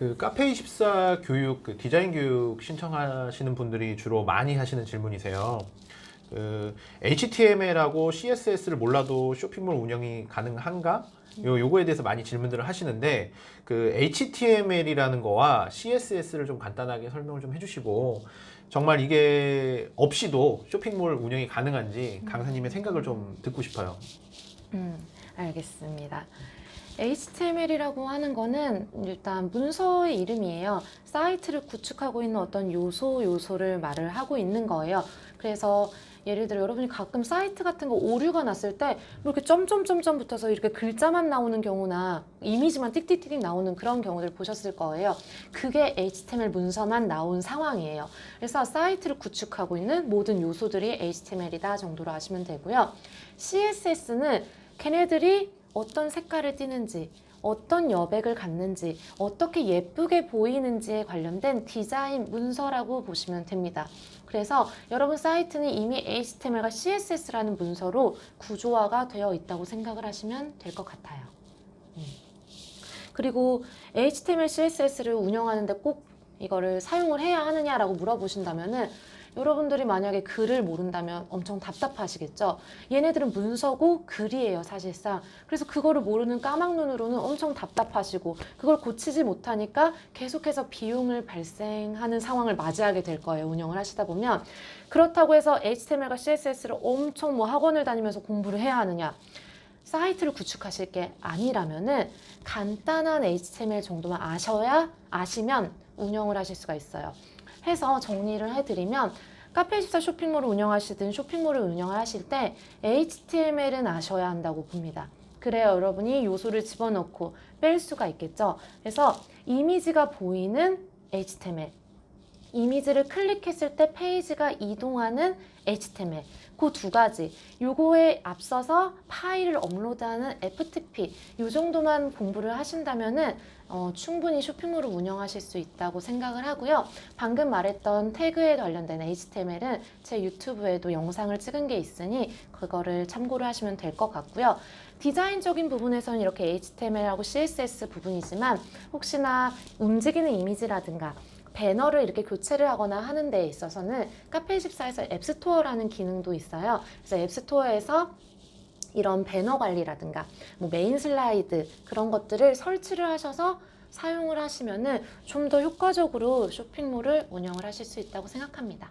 그 카페 24 교육, 그 디자인 교육 신청하시는 분들이 주로 많이 하시는 질문이세요. 그 HTML하고 CSS를 몰라도 쇼핑몰 운영이 가능한가? 요 요거에 대해서 많이 질문들을 하시는데 그 HTML이라는 거와 CSS를 좀 간단하게 설명을 좀 해주시고 정말 이게 없이도 쇼핑몰 운영이 가능한지 강사님의 생각을 좀 듣고 싶어요. 음, 알겠습니다. HTML이라고 하는 거는 일단 문서의 이름이에요. 사이트를 구축하고 있는 어떤 요소 요소를 말을 하고 있는 거예요. 그래서 예를 들어 여러분이 가끔 사이트 같은 거 오류가 났을 때 뭐 이렇게 점점점점 붙어서 이렇게 글자만 나오는 경우나 이미지만 띡띡띡 나오는 그런 경우들 보셨을 거예요. 그게 HTML 문서만 나온 상황이에요. 그래서 사이트를 구축하고 있는 모든 요소들이 HTML이다 정도로 아시면 되고요. CSS는 걔네들이 어떤 색깔을 띠는지, 어떤 여백을 갖는지, 어떻게 예쁘게 보이는지에 관련된 디자인 문서라고 보시면 됩니다. 그래서 여러분 사이트는 이미 HTML과 CSS라는 문서로 구조화가 되어 있다고 생각을 하시면 될 것 같아요. 음. 그리고 HTML, CSS를 운영하는데 꼭 이거를 사용을 해야 하느냐라고 물어보신다면은 여러분들이 만약에 글을 모른다면 엄청 답답하시겠죠. 얘네들은 문서고 글이에요, 사실상. 그래서 그거를 모르는 까막눈으로는 엄청 답답하시고 그걸 고치지 못하니까 계속해서 비용을 발생하는 상황을 맞이하게 될 거예요, 운영을 하시다 보면. 그렇다고 해서 HTML과 CSS를 엄청 뭐 학원을 다니면서 공부를 해야 하느냐? 사이트를 구축하실 게 아니라면은 간단한 HTML 정도만 아셔야 아시면 운영을 하실 수가 있어요. 해서 정리를 해드리면 카페24 쇼핑몰을 운영하시든 쇼핑몰을 운영하실 때 HTML은 아셔야 한다고 봅니다. 그래야 여러분이 요소를 집어넣고 뺄 수가 있겠죠. 그래서 이미지가 보이는 HTML, 이미지를 클릭했을 때 페이지가 이동하는 HTML 그 두 가지 요거에 앞서서 파일을 업로드하는 FTP 요 정도만 공부를 하신다면은 어, 충분히 쇼핑몰을 운영하실 수 있다고 생각을 하고요. 방금 말했던 태그에 관련된 HTML은 제 유튜브에도 영상을 찍은 게 있으니 그거를 참고를 하시면 될 것 같고요. 디자인적인 부분에서는 이렇게 HTML하고 CSS 부분이지만 혹시나 움직이는 이미지라든가 배너를 이렇게 교체를 하거나 하는 데 있어서는 카페24에서 앱스토어라는 기능도 있어요. 그래서 앱스토어에서 이런 배너 관리라든가 뭐 메인 슬라이드 그런 것들을 설치를 하셔서 사용을 하시면은 좀 더 효과적으로 쇼핑몰을 운영을 하실 수 있다고 생각합니다.